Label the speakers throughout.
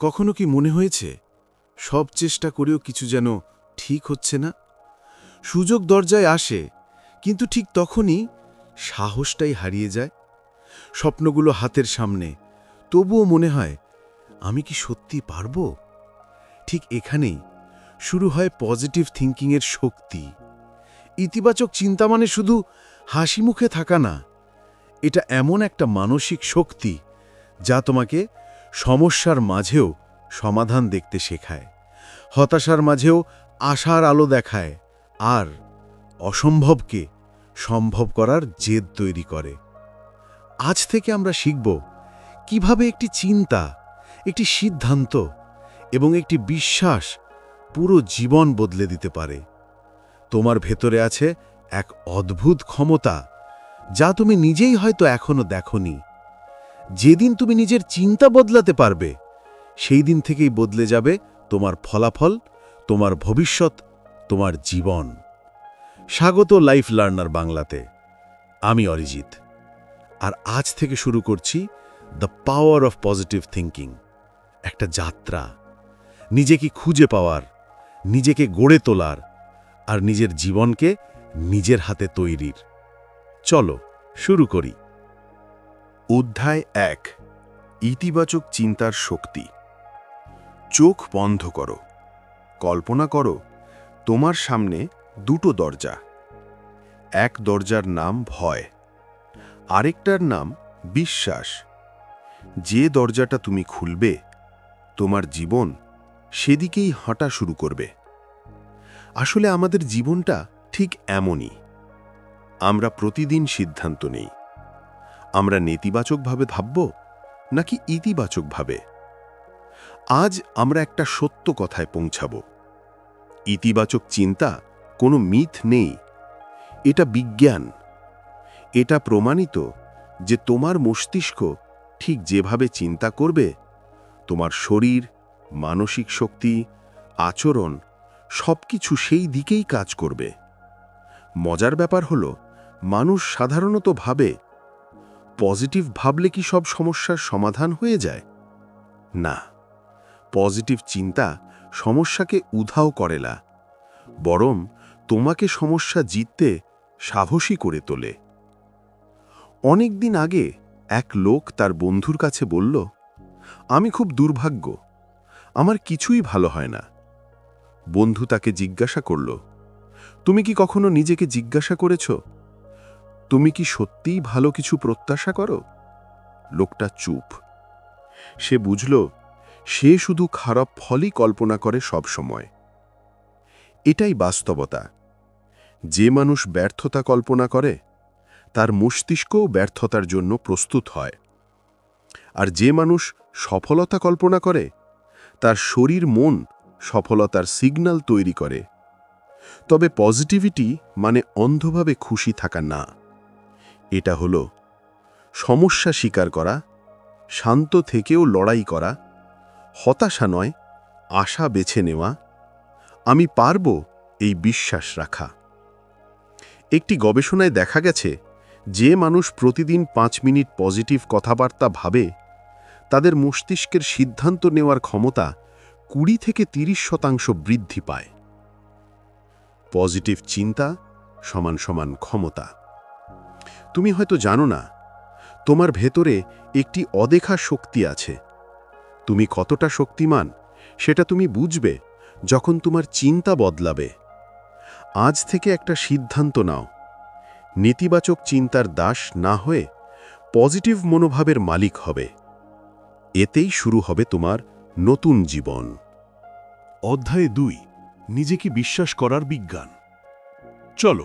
Speaker 1: কখনো কি মনে হয়েছে? সব চেষ্টা করেও কিছু যেন ঠিক হচ্ছে না? সুযোগ দরজায় আসে, কিন্তু ঠিক তখনই সাহসটাই হারিয়ে যায়। স্বপ্নগুলো হাতের সামনে, তবুও মনে হয়, আমি কি সত্যি পারব? ঠিক এখানেই শুরু হয় পজিটিভ থিঙ্কিংয়ের শক্তি। ইতিবাচক চিন্তা মানে শুধু হাসি মুখে থাকা না, এটা এমন একটা মানসিক শক্তি যা তোমাকে সমস্যার মাঝেও সমাধান দেখতে শেখায়। হতাশার মাঝেও আশার আলো দেখায় আর অসম্ভবকে সম্ভব করার জেদ তৈরি করে। আজ থেকে আমরা শিখব কীভাবে একটি চিন্তা, একটি সিদ্ধান্ত এবং একটি বিশ্বাস পুরো জীবন বদলে দিতে পারে। তোমার ভেতরে আছে এক অদ্ভুত ক্ষমতা যা তুমি নিজেই হয়তো এখনও দেখনি। যেদিন তুমি নিজের চিন্তা বদলাতে পারবে, সেই দিন থেকেই বদলে যাবে তোমার ফলাফল, তোমার ভবিষ্যৎ, তোমার জীবন। স্বাগত লাইফ লার্নার বাংলাতে। আমি অরিজিৎ। আর আজ থেকে শুরু করছি the power of positive thinking একটা যাত্রা। নিজেকে খুঁজে পাওয়ার, নিজেকে গড়ে তোলার, আর নিজের জীবনকে নিজের হাতে তৈরির। চলো, শুরু করি।
Speaker 2: অধ্যায় এক, ইতিবাচক চিন্তার শক্তি। চোখ বন্ধ করো। কল্পনা করো, তোমার সামনে দুটো দরজা। এক দরজার নাম ভয়, আরেকটার নাম বিশ্বাস। যে দরজাটা তুমি খুলবে, তোমার জীবন সেদিকেই হাঁটা শুরু করবে। আসলে আমাদের জীবনটা ঠিক এমনই। আমরা প্রতিদিন সিদ্ধান্ত নেই। আমরা নেতিবাচকভাবে ভাবব নাকি ইতিবাচকভাবে? আজ আমরা একটা সত্য কথায় পৌঁছাব। ইতিবাচক চিন্তা কোনো মিথ নেই। এটা বিজ্ঞান। এটা প্রমাণিত যে তোমার মস্তিষ্ক ঠিক যেভাবে চিন্তা করবে, তোমার শরীর, মানসিক শক্তি, আচরণ সবকিছু সেই দিকেই কাজ করবে। মজার ব্যাপার হলো, মানুষ সাধারণত ভাবে পজিটিভ ভাবলে কি সব সমস্যার সমাধান হয়ে যায়? না। পজিটিভ চিন্তা সমস্যাকে উধাও করে না, বরং তোমাকে সমস্যা জিততে সাহসী করে তোলে। অনেক দিন আগে এক লোক তার বন্ধুর কাছে বলল, আমি খুব দুর্ভাগ্য, আমার কিছুই ভালো হয় না। বন্ধু তাকে জিজ্ঞাসা করল, তুমি কি কখনো নিজেকে জিজ্ঞাসা করেছ? তুমি কি সত্যিই ভালো কিছু প্রত্যাশা করো? লোকটা চুপ। সে বুঝল, সে শুধু খারাপ ফলই কল্পনা করে সব সময়। এটাই বাস্তবতা। যে মানুষ ব্যর্থতা কল্পনা করে, তার মস্তিষ্কও ব্যর্থতার জন্য প্রস্তুত হয়। আর যে মানুষ সফলতা কল্পনা করে, তার শরীর, মন সফলতার সিগন্যাল তৈরি করে। তবে পজিটিভিটি মানে অন্ধভাবে খুশি থাকা না। এটা হলো সমস্যা স্বীকার করা, শান্ত থেকেও লড়াই করা, হতাশা নয়, আশা বেছে নেওয়া, আমি পারব এই বিশ্বাস রাখা। একটি গবেষণায় দেখা গেছে, যে মানুষ প্রতিদিন পাঁচ মিনিট পজিটিভ কথাবার্তা ভাবে, তাদের মস্তিষ্কের সিদ্ধান্ত নেওয়ার ক্ষমতা কুড়ি থেকে তিরিশ শতাংশ বৃদ্ধি পায়। পজিটিভ চিন্তা সমান সমান ক্ষমতা। তুমি হয়তো জানো না, তোমার ভেতরে একটি অদেখা শক্তি আছে। তুমি কতটা শক্তিমান, সেটা তুমি বুঝবে যখন তোমার চিন্তা বদলাবে। আজ থেকে একটা সিদ্ধান্ত নাও। নেতিবাচক চিন্তার দাস না হয়ে পজিটিভ মনোভাবের মালিক হবে। এতেই শুরু হবে তোমার নতুন জীবন।
Speaker 1: অধ্যায়ে দুই, নিজেকে বিশ্বাস করার বিজ্ঞান। চলো,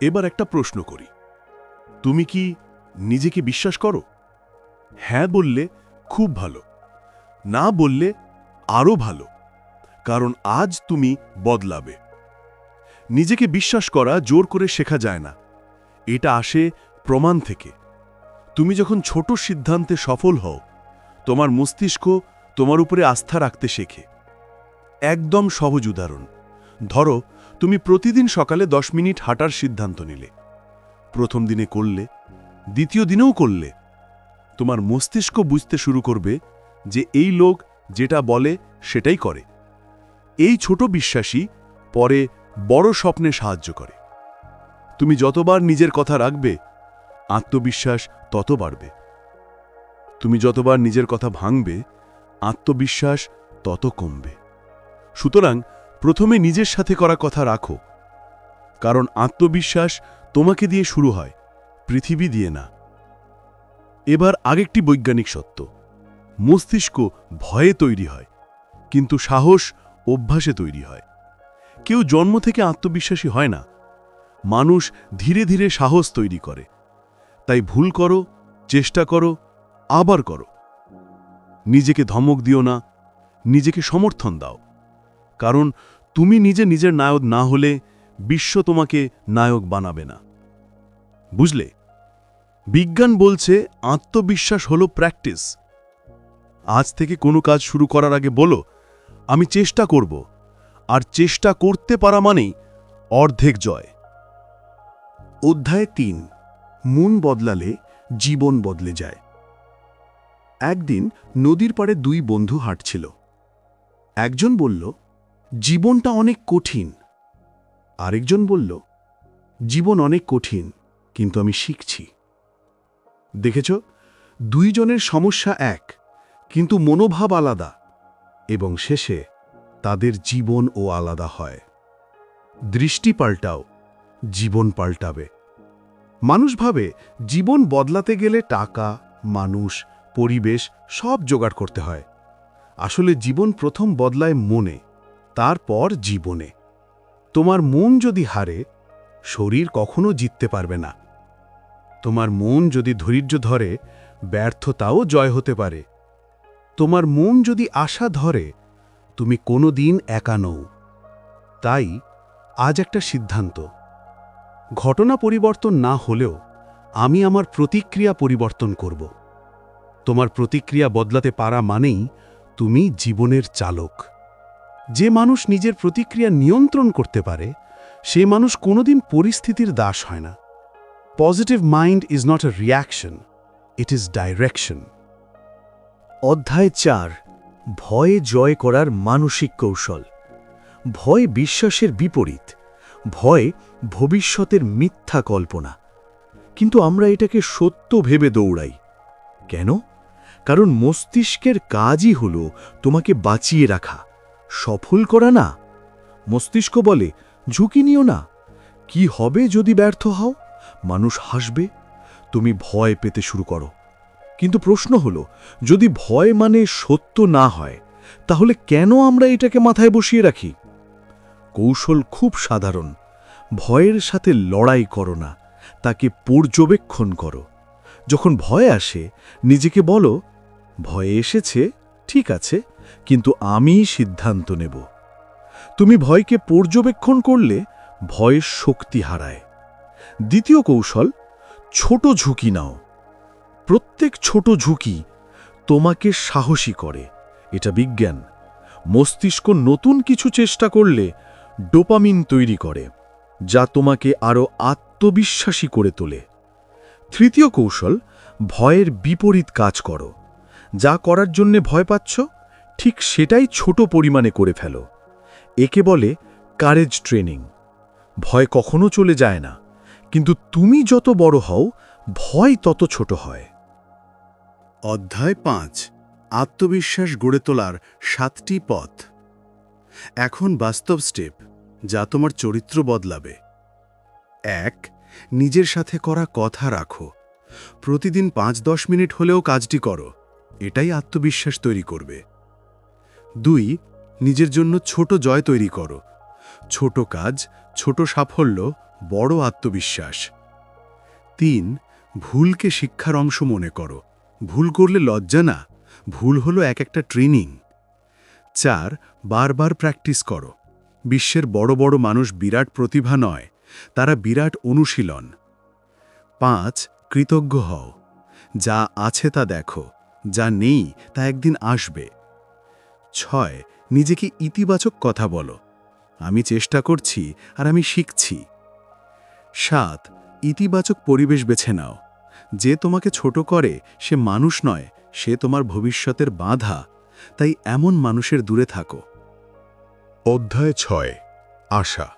Speaker 1: এবার একটা প্রশ্ন করি। তুমি কি নিজেকে বিশ্বাস করো? হ্যাঁ বললে খুব ভালো। না বললে আরও ভালো। কারণ আজ তুমি বদলাবে। নিজেকে বিশ্বাস করা জোর করে শেখা যায় না। এটা আসে প্রমাণ থেকে। তুমি যখন ছোট সিদ্ধান্তে সফল হও, তোমার মস্তিষ্ক তোমার উপরে আস্থা রাখতে শেখে। একদম সহজ উদাহরণ। ধরো, তুমি প্রতিদিন সকালে দশ মিনিট হাঁটার সিদ্ধান্ত নিলে। প্রথম দিনে করলে, দ্বিতীয় দিনেও করলে। তোমার মস্তিষ্ক বুঝতে শুরু করবে যে এই লোক
Speaker 3: যেটা বলে সেটাই করে। এই ছোট বিশ্বাসী পরে বড় স্বপ্নে সাহায্য করে। তুমি যতবার নিজের কথা রাখবে, আত্মবিশ্বাস তত বাড়বে। তুমি যতবার নিজের কথা ভাঙবে, আত্মবিশ্বাস তত কমবে। সুতরাং প্রথমে নিজের সাথে করা কথা রাখো, কারণ আত্মবিশ্বাস তোমাকে দিয়ে শুরু হয়, পৃথিবী দিয়ে না। এবার আরেকটি বৈজ্ঞানিক সত্য। মস্তিষ্ক ভয়ে তৈরি হয়, কিন্তু সাহস অভ্যাসে তৈরি হয়। কেউ জন্ম থেকে আত্মবিশ্বাসী হয় না। মানুষ ধীরে ধীরে সাহস তৈরি করে। তাই ভুল করো, চেষ্টা করো, আবার করো। নিজেকে ধমক দিও না, নিজেকে সমর্থন দাও। কারণ তুমি নিজে নিজের নায়ক না হলে বিশ্ব তোমাকে নায়ক বানাবে না। বুঝলে? বিজ্ঞান বলছে আত্মবিশ্বাস হলো প্র্যাকটিস। আজ থেকে কোনো কাজ শুরু করার আগে বলো, আমি চেষ্টা করব। আর চেষ্টা করতে পারা মানেই অর্ধেক জয়।
Speaker 2: অধ্যায় তিন, মন বদলালে জীবন বদলে যায়। একদিন নদীর পাড়ে দুই বন্ধু হাঁটছিল। একজন বলল, জীবনটা অনেক কঠিন। আরেকজন বলল, জীবন অনেক কঠিন, কিন্তু আমি শিখছি। দেখেছ, দুইজনের সমস্যা এক, কিন্তু মনোভাব আলাদা এবং শেষে তাদের জীবন ও আলাদা হয়। দৃষ্টি পাল্টাও, জীবন পাল্টাবে। মানুষ ভাবে, জীবন বদলাতে গেলে টাকা, মানুষ, পরিবেশ সব জোগাড় করতে হয়। আসলে জীবন প্রথম বদলায় মনে, তারপর জীবনে। তোমার মন যদি হারে, শরীর কখনো জিততে পারবে না। তোমার মন যদি ধৈর্য ধরে, ব্যর্থতাও জয় হতে পারে। তোমার মন যদি আশা ধরে, তুমি কোনো দিন একা নও। তাই আজ একটা সিদ্ধান্ত। ঘটনা পরিবর্তন না হলেও আমি আমার প্রতিক্রিয়া পরিবর্তন করব। তোমার প্রতিক্রিয়া বদলাতে পারা মানেই তুমি জীবনের চালক। যে মানুষ নিজের প্রতিক্রিয়া নিয়ন্ত্রণ করতে পারে, সে মানুষ কোনোদিন পরিস্থিতির দাস হয় না। Positive mind is not a reaction it is direction
Speaker 4: অধ্যায় চার, ভয়ে জয় করার মানসিক কৌশল। ভয় বিশ্বাসের বিপরীত, ভয় ভবিষ্যতের মিথ্যা কল্পনা। কিন্তু আমরা এটাকে সত্য ভেবে দৌড়াই। কেন? কারণ মস্তিষ্কের কাজই হল তোমাকে বাঁচিয়ে রাখা। সফল করা না। মস্তিষ্ক বলে, ঝুঁকি নিও না। কি হবে যদি ব্যর্থ হও? মানুষ হাসবে। তুমি ভয় পেতে শুরু করো। কিন্তু প্রশ্ন হল, যদি ভয় মানে সত্য না হয়, তাহলে কেন আমরা এটাকে মাথায় বসিয়ে রাখি? কৌশল খুব সাধারণ। ভয়ের সাথে লড়াই করো না, তাকে পর্যবেক্ষণ করো। যখন ভয় আসে, নিজেকে বলো, ভয় এসেছে, ঠিক আছে। কিন্তু আমি সিদ্ধান্ত নেব। তুমি ভয়কে পর্যবেক্ষণ করলে ভয়ের শক্তি হারায়। দ্বিতীয় কৌশল, ছোট ঝুঁকি নাও। প্রত্যেক ছোট ঝুঁকি তোমাকে সাহসী করে। এটা বিজ্ঞান। মস্তিষ্ক নতুন কিছু চেষ্টা করলে ডোপামিন তৈরি করে, যা তোমাকে আরও আত্মবিশ্বাসী করে তোলে। তৃতীয় কৌশল, ভয়ের বিপরীত কাজ করো। যা করার জন্যে ভয় পাচ্ছ? ঠিক সেটাই ছোট পরিমাণে করে ফেলো। একে বলে কারেজ ট্রেনিং ভয় কখনো চলে যায় না, কিন্তু তুমি যত বড় হও, ভয় তত ছোট হয়।
Speaker 2: অধ্যায় পাঁচ, আত্মবিশ্বাস গড়ে তোলার সাতটি পথ। এখন বাস্তব স্টেপ যা তোমার চরিত্র বদলাবে। এক, নিজের সাথে করা কথা রাখো। প্রতিদিন পাঁচ দশ মিনিট হলেও কাজটি করো। এটাই আত্মবিশ্বাস তৈরি করবে। দুই, নিজের জন্য ছোট জয় তৈরি করো। ছোট কাজ, ছোট সাফল্য, বড় আত্মবিশ্বাস। তিন, ভুলকে শিক্ষার অংশ মনে করো। ভুল করলে লজ্জা না, ভুল হলো এক একটা ট্রেনিং। চার, বারবার প্র্যাকটিস করো। বিশ্বের বড় বড় মানুষ বিরাট প্রতিভা নয়, তারা বিরাট অনুশীলন। পাঁচ, কৃতজ্ঞ হও। যা আছে তা দেখো, যা নেই তা একদিন আসবে। ছয়, নিজেকে ইতিবাচক কথা বলো। আমি চেষ্টা করছি আর আমি শিখছি। সাত, ইতিবাচক পরিবেশ বেছে নাও। যে তোমাকে ছোট করে, সে মানুষ নয়, সে তোমার ভবিষ্যতের বাধা।
Speaker 4: তাই এমন মানুষের দূরে থাকো।
Speaker 2: অধ্যায় ছয়, আশা,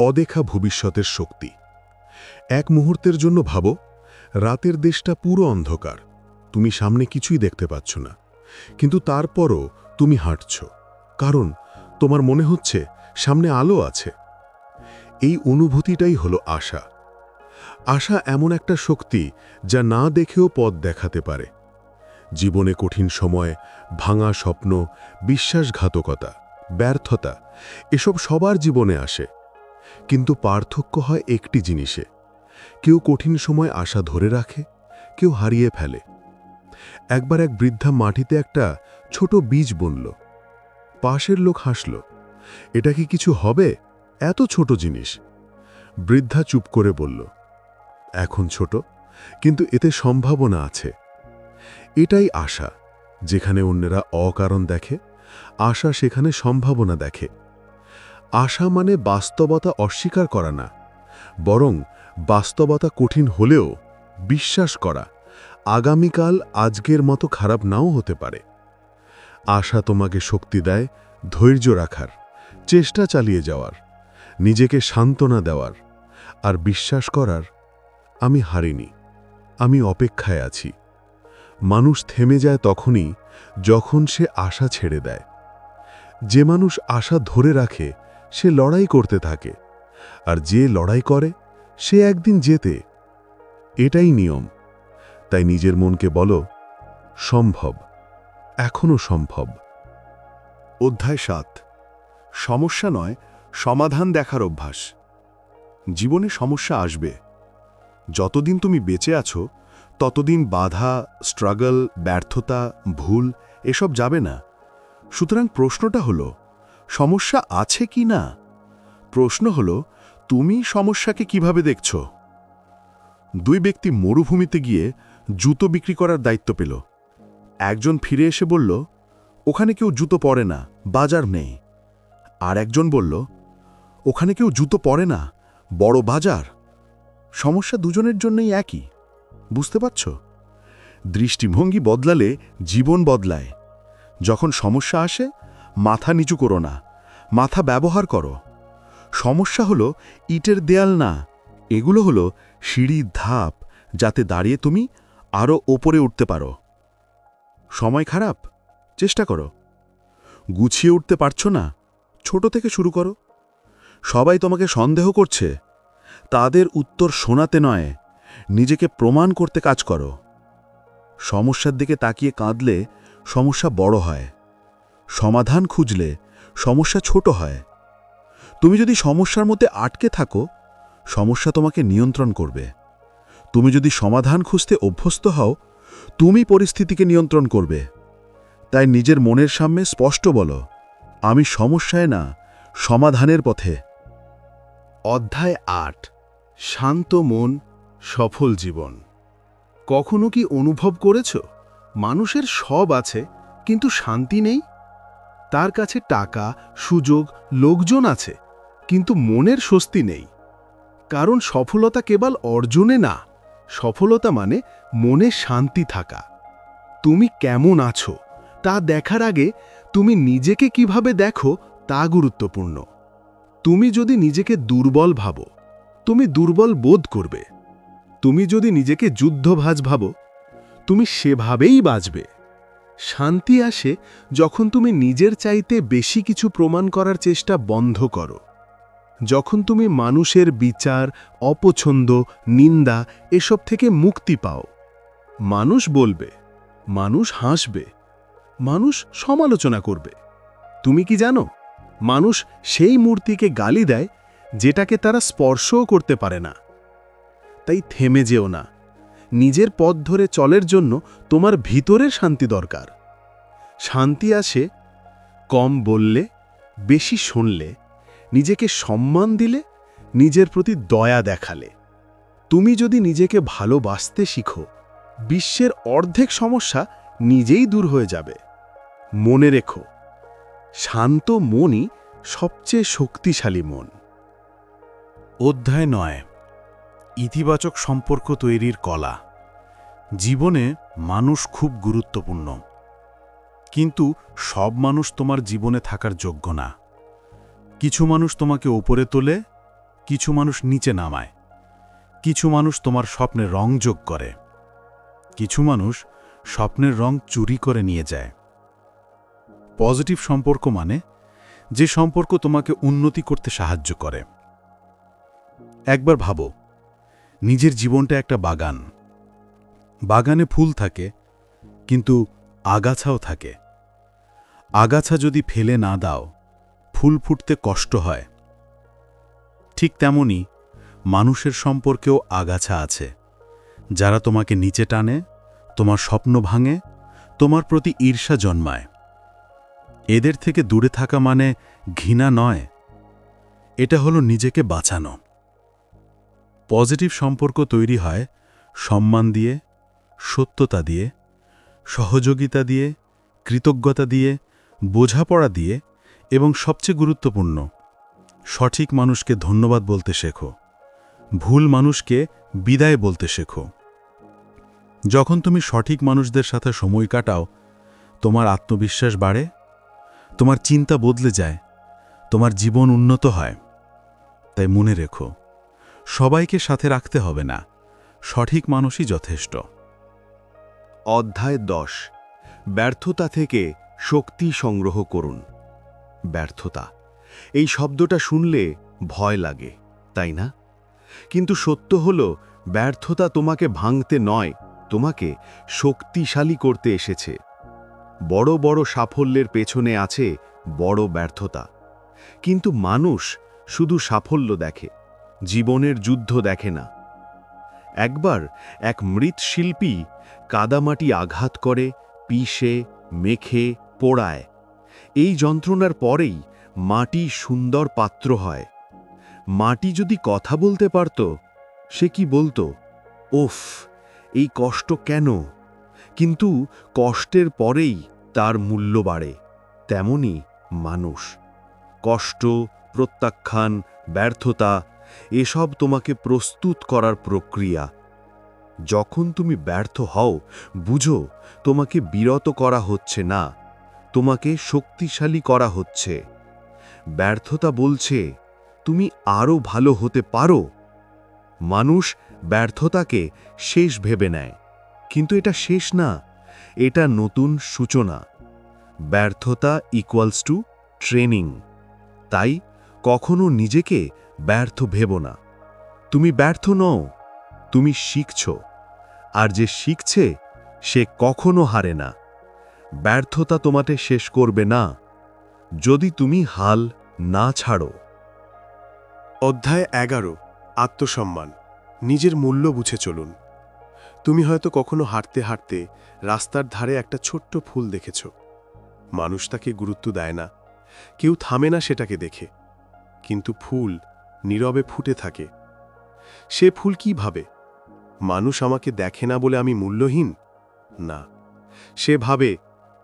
Speaker 2: অদেখা ভবিষ্যতের শক্তি। এক মুহূর্তের জন্য ভাবো, রাতের দেশটা পুরো অন্ধকার। তুমি সামনে কিছুই দেখতে পাচ্ছ না। কিন্তু তারপরও তুমি হাঁটছ, কারণ তোমার মনে হচ্ছে সামনে আলো আছে। এই অনুভূতিটাই হলো আশা। আশা এমন একটা শক্তি যা না দেখেও পথ দেখাতে পারে। জীবনে কঠিন সময়, ভাঙা স্বপ্ন, বিশ্বাসঘাতকতা, ব্যর্থতা, এসব সবার জীবনে আসে। কিন্তু পার্থক্য হয় একটি জিনিসে। কেউ কঠিন সময় আশা ধরে রাখে, কেউ হারিয়ে ফেলে। একবার এক বৃদ্ধা মাটিতে একটা ছোট বীজ বুনল। পাশের লোক হাসল, এটা কি কিছু হবে? এত ছোট জিনিস। বৃদ্ধা চুপ করে বলল, এখন ছোট, কিন্তু এতে সম্ভাবনা আছে। এটাই আশা, যেখানে অন্যেরা অকারণ দেখে, আশা সেখানে সম্ভাবনা দেখে। আশা মানে বাস্তবতা অস্বীকার করা না, বরং বাস্তবতা কঠিন হলেও বিশ্বাস করা, আগামীকাল আজকের মতো খারাপ নাও হতে পারে। আশা তোমাকে শক্তি দেয়, ধৈর্য রাখার, চেষ্টা চালিয়ে যাওয়ার, নিজেকে সান্ত্বনা দেওয়ার, আর বিশ্বাস করার আমি হারিনি, আমি অপেক্ষায় আছি। মানুষ থেমে যায় তখনই যখন সে আশা ছেড়ে দেয়। যে মানুষ আশা ধরে রাখে, সে লড়াই করতে থাকে, আর যে লড়াই করে, সে একদিন যেতে এটাই নিয়ম। তাই নিজের মনকে বলো, সম্ভব। এখনও সম্ভব।
Speaker 3: অধ্যায় সাত। সমস্যা নয়, সমাধান দেখার অভ্যাস। জীবনে সমস্যা আসবে। যতদিন তুমি বেঁচে আছো, ততদিন বাধা, স্ট্রাগল, ব্যর্থতা, ভুল এসব যাবে না। সুতরাং প্রশ্নটা হলো, সমস্যা আছে কি না? প্রশ্ন হলো, তুমি সমস্যাকে কীভাবে দেখছ? দুই ব্যক্তি মরুভূমিতে গিয়ে জুতো বিক্রি করার দায়িত্ব পেল। একজন ফিরে এসে বলল, ওখানে কেউ জুতো পরে না, বাজার নেই। আর একজন বলল, ওখানে কেউ জুতো পরে না, বড় বাজার। সমস্যা দুজনের জন্যই একই, বুঝতে পারছ? দৃষ্টিভঙ্গি বদলালে জীবন বদলায়। যখন সমস্যা আসে, মাথা নিচু করো না, মাথা ব্যবহার করো। সমস্যা হলো ইটের দেয়াল না, এগুলো হলো সিঁড়ির ধাপ, যাতে দাঁড়িয়ে তুমি আরও ওপরে উঠতে পারো। সময় খারাপ? চেষ্টা করো। গুছিয়ে উঠতে পারছ না? ছোট থেকে শুরু করো। সবাই তোমাকে সন্দেহ করছে। তাদের উত্তর শোনাতে নয়। নিজেকে প্রমাণ করতে কাজ করো। সমস্যার দিকে তাকিয়ে কাঁদলে সমস্যা বড় হয়। সমাধান খুঁজলে সমস্যা ছোট হয়। তুমি যদি সমস্যার মধ্যে আটকে থাকো, সমস্যা তোমাকে নিয়ন্ত্রণ করবে। তুমি যদি সমাধান খুঁজতে অভ্যস্ত হও তুমি পরিস্থিতিকে নিয়ন্ত্রণ করবে। তাই নিজের মনের সামনে স্পষ্ট বলো, আমি সমস্যায় না, সমাধানের পথে।
Speaker 1: অধ্যায় আট, শান্ত মন, সফল জীবন। কখনো কি অনুভব করেছ? মানুষের সব আছে, কিন্তু শান্তি নেই? তার কাছে টাকা, সুযোগ, লোকজন আছে, কিন্তু মনের স্বস্তি নেই। কারণ সফলতা কেবল অর্জনে না, সফলতা মানে মনে শান্তি থাকা। তুমি কেমন আছো? তা দেখার আগে তুমি নিজেকে কীভাবে দেখো তা গুরুত্বপূর্ণ। তুমি যদি নিজেকে দুর্বল ভাবো, তুমি দুর্বল বোধ করবে। তুমি যদি নিজেকে যুদ্ধভাজ ভাবো, তুমি সেভাবেই বাঁচবে। শান্তি আসে যখন তুমি নিজের চাইতে বেশি কিছু প্রমাণ করার চেষ্টা বন্ধ করো। যখন তুমি মানুষের বিচার, অপছন্দ, নিন্দা, এসব থেকে মুক্তি পাও। মানুষ বলবে, মানুষ হাসবে, মানুষ সমালোচনা করবে। তুমি কি জানো, মানুষ সেই মূর্তিকে গালি দেয় যেটাকে তারা স্পর্শও করতে পারে না। তাই থেমে যেও না, নিজের পথ ধরে চলের জন্য তোমার ভিতরের শান্তি দরকার। শান্তি আসে কম বললে, বেশি শুনলে, নিজেকে সম্মান দিলে, নিজের প্রতি দয়া দেখালে। তুমি যদি নিজেকে ভালোবাসতে শিখো বিশ্বের অর্ধেক সমস্যা নিজেই দূর হয়ে যাবে। মনে রেখো, শান্ত মনই সবচেয়ে শক্তিশালী মন।
Speaker 5: অধ্যায় নয়, ইতিবাচক সম্পর্ক তৈরির কলা। জীবনে মানুষ খুব গুরুত্বপূর্ণ। কিন্তু সব মানুষ তোমার জীবনে থাকার যোগ্য না। কিছু মানুষ তোমাকে ওপরে তোলে, কিছু মানুষ নিচে নামায়। কিছু মানুষ তোমার স্বপ্নে রং যোগ করে। কিছু মানুষ স্বপ্নের রং চুরি করে নিয়ে যায়। পজিটিভ সম্পর্ক মানে যে সম্পর্ক তোমাকে উন্নতি করতে সাহায্য করে। একবার ভাবো, নিজের জীবনটা একটা বাগান। বাগানে ফুল থাকে, কিন্তু আগাছাও থাকে। আগাছা যদি ফেলে না দাও, ফুল ফুটতে কষ্ট হয়। ঠিক তেমনি মানুষের সম্পর্কেও আগাছা আছে। যারা তোমাকে নিচে টানে, তোমার স্বপ্ন ভাঙে, তোমার প্রতি ঈর্ষা জন্মায়। এদের থেকে দূরে থাকা মানে ঘৃণা নয়। এটা হলো নিজেকে বাঁচানো। পজিটিভ সম্পর্ক তৈরি হয় সম্মান দিয়ে, সত্যতা দিয়ে, সহযোগিতা দিয়ে, কৃতজ্ঞতা দিয়ে, বোঝাপড়া দিয়ে এবং সবচেয়ে গুরুত্বপূর্ণ, সঠিক মানুষকে ধন্যবাদ বলতে শেখো। ভুল মানুষকে বিদায় বলতে শেখো। যখন তুমি সঠিক মানুষদের সাথে সময় কাটাও, তোমার আত্মবিশ্বাস বাড়ে, তোমার চিন্তা বদলে যায়, তোমার জীবন উন্নত হয়। তাই মনে রেখো, সবাইকে সাথে রাখতে হবে না, সঠিক মানুষই যথেষ্ট।
Speaker 2: অধ্যায় দশ, ব্যর্থতা থেকে শক্তি সংগ্রহ করুন। ব্যর্থতা, এই শব্দটা শুনলে ভয় লাগে, তাই না? কিন্তু সত্য হল, ব্যর্থতা তোমাকে ভাঙতে নয় তোমাকে শক্তিশালী করতে এসেছে। বড় বড় সাফল্যের পেছনে আছে বড় ব্যর্থতা। কিন্তু মানুষ শুধু সাফল্য দেখে, জীবনের যুদ্ধ দেখে না। একবার এক মৃৎশিল্পী কাদামাটি আঘাত করে, পিষে, মেখে, পোড়ায়। এই যন্ত্রণার পরেই মাটি সুন্দর পাত্র হয়। মাটি যদি কথা বলতে পারত, সে কি বলতো, ওফ এই কষ্ট কেন? কিন্তু কষ্টের পরেই তার মূল্য বাড়ে, তেমনি মানুষ। কষ্ট, প্রত্যাখ্যান, ব্যর্থতা, এসব তোমাকে প্রস্তুত করার প্রক্রিয়া। যখন তুমি ব্যর্থ হও, বুঝো, তোমাকে বিরত করা হচ্ছে না, তোমাকে শক্তিশালী করা হচ্ছে। ব্যর্থতা বলছে, তুমি আরও ভালো হতে পারো। মানুষ ব্যর্থতাকে শেষ ভেবে নেয়। কিন্তু এটা শেষ না, এটা নতুন সূচনা। ব্যর্থতা ইকুয়ালস টু ট্রেনিং তাই কখনো নিজেকে ব্যর্থ ভেব না। তুমি ব্যর্থ নও, তুমি শিখছ। আর যে শিখছে, সে কখনো হারে না। ব্যর্থতা তোমাকে শেষ করবে না, যদি তুমি হাল না ছাড়ো।
Speaker 6: অধ্যায় এগারো, আত্মসম্মান। নিজের মূল্য বুঝে চলুন। তুমি হয়তো কখনো হাঁটতে হাঁটতে রাস্তার ধারে একটা ছোট্ট ফুল দেখেছ। মানুষ তাকে গুরুত্ব দেয় না। কেউ থামে না সেটাকে দেখে। কিন্তু ফুল নীরবে ফুটে থাকে। সে ফুল কি ভাবে? মানুষ আমাকে দেখে না বলে আমি মূল্যহীন? না। সে ভাবে,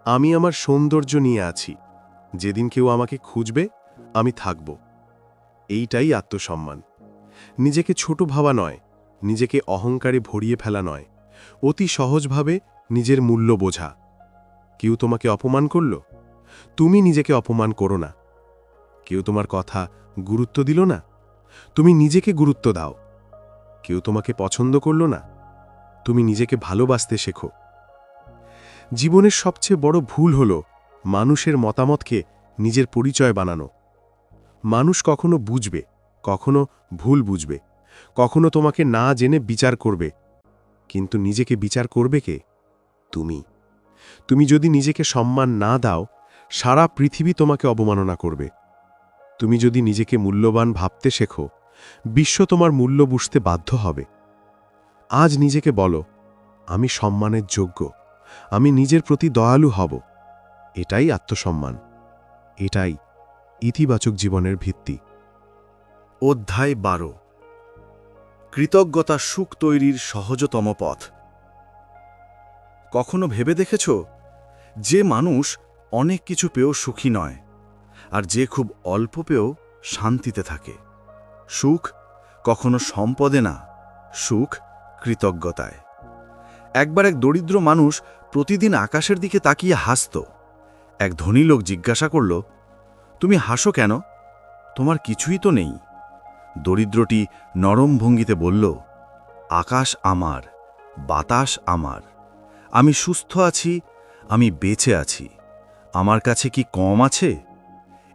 Speaker 6: আমি আমার সৌন্দর্য নিয়ে আছি। যেদিন কেউ আমাকে খুঁজবে, আমি থাকব। এইটাই আত্মসম্মান। নিজেকে ছোট ভাবা নয়, নিজেকে অহংকারে ভরিয়ে ফেলা নয়, অতি সহজভাবে নিজের মূল্য বোঝা। কেউ তোমাকে অপমান করল? তুমি নিজেকে অপমান করো না। কেউ তোমার কথা গুরুত্ব দিল না? তুমি নিজেকে গুরুত্ব দাও। কেউ তোমাকে পছন্দ করল না? তুমি নিজেকে ভালোবাসতে শেখো। জীবনের সবচেয়ে বড় ভুল হল মানুষের মতামতকে নিজের পরিচয় বানানো। মানুষ কখনো বুঝবে কখনো ভুল বুঝবে, কখনো তোমাকে না জেনে বিচার করবে। কিন্তু নিজেকে বিচার করবে কে? তুমি। তুমি যদি নিজেকে সম্মান না দাও, সারা পৃথিবী তোমাকে অবমাননা করবে। তুমি যদি নিজেকে মূল্যবান ভাবতে শেখো, বিশ্ব তোমার মূল্য বুঝতে বাধ্য হবে। আজ নিজেকে বলো, আমি সম্মানের যোগ্য, আমি নিজের প্রতি দয়ালু হব। এটাই আত্মসম্মান, এটাই ইতিবাচক জীবনের ভিত্তি।
Speaker 4: অধ্যায় বারো। কৃতজ্ঞতা সুখ তৈরির সহজতম পথ। কখনো ভেবে দেখেছ? যে মানুষ অনেক কিছু পেয়েও সুখী নয়, আর যে খুব অল্প পেয়েও শান্তিতে থাকে। সুখ কখনো সম্পদে না, সুখ কৃতজ্ঞতায়। একবার এক দরিদ্র মানুষ প্রতিদিন আকাশের দিকে তাকিয়ে হাসত।
Speaker 5: এক ধনী লোক জিজ্ঞাসা করল, তুমি হাসো কেন? তোমার কিছুই তো নেই। দরিদ্রটি নরম ভঙ্গিতে বলল, আকাশ আমার, বাতাস আমার। আমি সুস্থ আছি, আমি বেঁচে আছি। আমার কাছে কি কম আছে?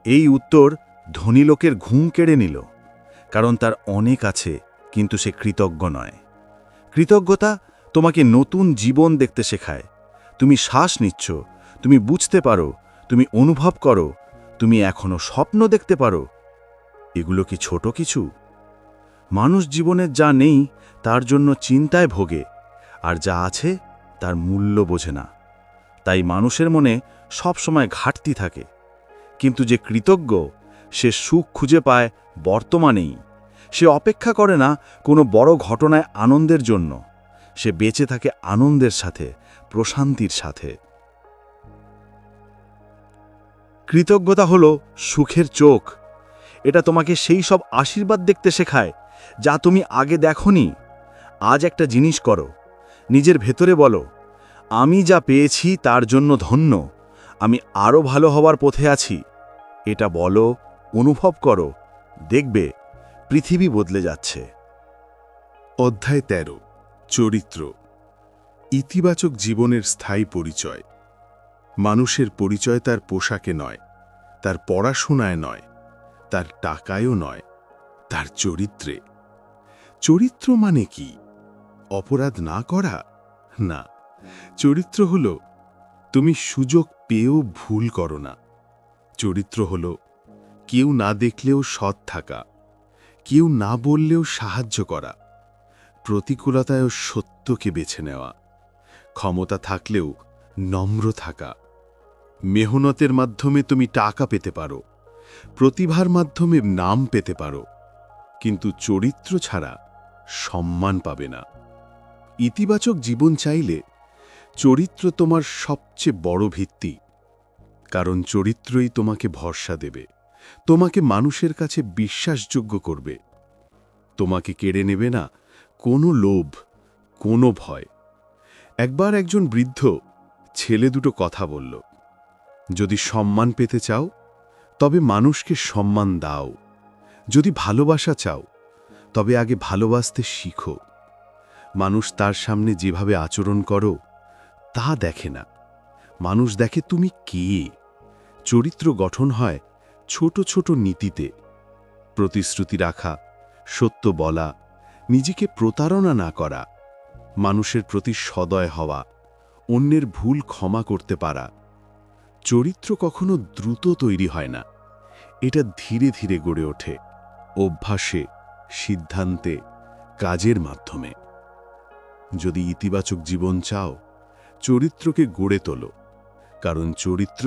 Speaker 5: এই উত্তর ধনী লোকের ঘুম কেড়ে নিল, কারণ তার অনেক আছে, কিন্তু সে কৃতজ্ঞ নয়। কৃতজ্ঞতা তোমাকে নতুন জীবন দেখতে শেখায়। তুমি শ্বাস নিচ্ছ, তুমি বুঝতে পারো, তুমি অনুভব করো, তুমি এখনও স্বপ্ন দেখতে পারো এগুলো কি ছোট কিছু? মানুষ জীবনের যা নেই, তার জন্য চিন্তায় ভোগে, আর যা আছে, তার মূল্য বোঝে না। তাই মানুষের মনে সবসময় ঘাটতি থাকে। কিন্তু যে কৃতজ্ঞ, সে সুখ খুঁজে পায় বর্তমানেই। সে অপেক্ষা করে না কোনো বড় ঘটনায় আনন্দের জন্য। সে বেঁচে থাকে আনন্দের সাথে, প্রশান্তির সাথে। কৃতজ্ঞতা হল সুখের চোখ এটা তোমাকে সেই সব আশীর্বাদ দেখতে শেখায়, যা তুমি আগে দেখনি। আজ একটা জিনিস করো, নিজের ভেতরে বলো, আমি যা পেয়েছি তার জন্য ধন্য, আমি আরও ভালো হওয়ার পথে আছি। এটা বলো, অনুভব করো, দেখবে, পৃথিবী বদলে যাচ্ছে।
Speaker 2: অধ্যায় তেরো, চরিত্র। ইতিবাচক জীবনের স্থায়ী পরিচয়। মানুষের পরিচয় তার পোশাকে নয়, তার পড়াশোনায় নয় তার টাকায়ও নয়, তার চরিত্রে। চরিত্র মানে কি? অপরাধ না করা? না, চরিত্র হল, তুমি সুযোগ পেয়েও ভুল করো না। চরিত্র হল, কেউ না দেখলেও সৎ থাকা, কেউ না বললেও সাহায্য করা, প্রতিকূলতায়ও সত্যকে বেছে নেওয়া, ক্ষমতা থাকলেও নম্র থাকা। মেহনতের মাধ্যমে তুমি টাকা পেতে পারো প্রতিভার মাধ্যমে নাম পেতে পারো, কিন্তু চরিত্র ছাড়া সম্মান পাবে না। ইতিবাচক জীবন চাইলে চরিত্র তোমার সবচেয়ে বড় ভিত্তি, কারণ চরিত্রই তোমাকে ভরসা দেবে, তোমাকে মানুষের কাছে বিশ্বাসযোগ্য করবে। তোমাকে কেড়ে নেবে না কোনো লোভ, কোনো ভয়। একবার একজন বৃদ্ধ ছেলে দুটো কথা বলল, যদি সম্মান পেতে চাও তবে মানুষকে সম্মান দাও। যদি ভালোবাসা চাও, তবে আগে ভালোবাসতে শিখো। মানুষ তার সামনে যেভাবে আচরণ করো, তা দেখে না। মানুষ দেখে তুমি কে। চরিত্র গঠন হয় ছোট ছোট নীতিতে। প্রতিশ্রুতি রাখা, সত্য বলা, নিজেকে প্রতারণা না করা। মানুষের প্রতি সদয় হওয়া, অন্যের ভুল ক্ষমা করতে পারা। চরিত্র কখনো দ্রুত তৈরি হয় না। এটা ধীরে ধীরে গড়ে ওঠে অভ্যাসে, সিদ্ধান্তে, কাজের মাধ্যমে। যদি ইতিবাচক জীবন চাও, চরিত্রকে গড়ে তোলো, কারণ চরিত্র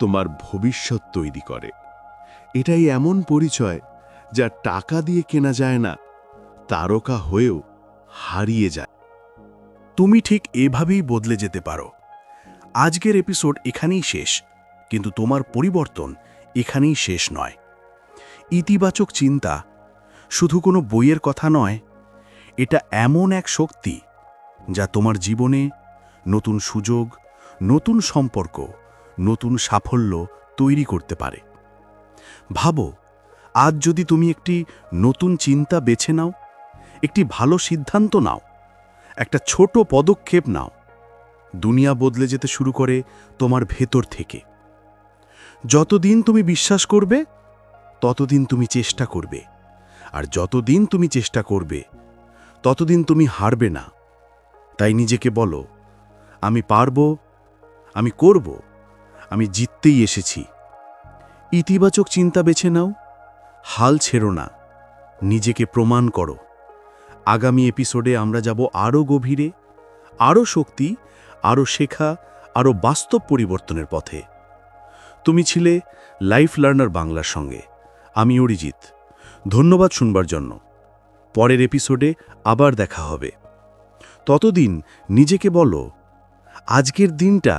Speaker 2: তোমার ভবিষ্যৎ তৈরি করে। এটাই এমন পরিচয় যা টাকা দিয়ে কেনা যায় না, তারকা হয়েও হারিয়ে যায়।
Speaker 5: তুমি ঠিক এভাবেই বদলে যেতে পারো। আজকের এপিসোড এখানেই শেষ, কিন্তু তোমার পরিবর্তন এখানেই শেষ নয়। ইতিবাচক চিন্তা শুধু কোনো বইয়ের কথা নয়, এটা এমন এক শক্তি যা তোমার জীবনে নতুন সুযোগ, নতুন সম্পর্ক, নতুন সাফল্য তৈরি করতে পারে। ভাবো, আজ যদি তুমি একটি নতুন চিন্তা বেছে নাও, একটি ভালো সিদ্ধান্ত নাও, একটা ছোট পদক্ষেপ নাও দুনিয়া বদলে যেতে শুরু করে তোমার ভেতর থেকে। যতদিন তুমি বিশ্বাস করবে, ততদিন তুমি চেষ্টা করবে। আর যতদিন তুমি চেষ্টা করবে, ততদিন তুমি হারবে না। তাই নিজেকে বলো, আমি পারব, আমি করব, আমি জিততেই এসেছি। ইতিবাচক চিন্তা বেছে নাও, হাল ছেড়ো না, নিজেকে প্রমাণ করো। আগামী এপিসোডে আমরা যাব আরও গভীরে আরও শক্তি আরও শেখা আরও বাস্তব পরিবর্তনের পথে। তুমি ছিলে লাইফ লার্নার বাংলার সঙ্গে। আমি অরিজিৎ। ধন্যবাদ শুনবার জন্য। পরের এপিসোডে আবার দেখা হবে। ততদিন নিজেকে বলো, আজকের দিনটা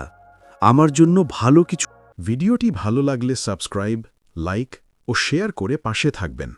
Speaker 5: আমার জন্য ভালো কিছু।
Speaker 2: ভিডিওটি ভালো লাগলে সাবস্ক্রাইব, লাইক ও শেয়ার করে পাশে থাকবেন।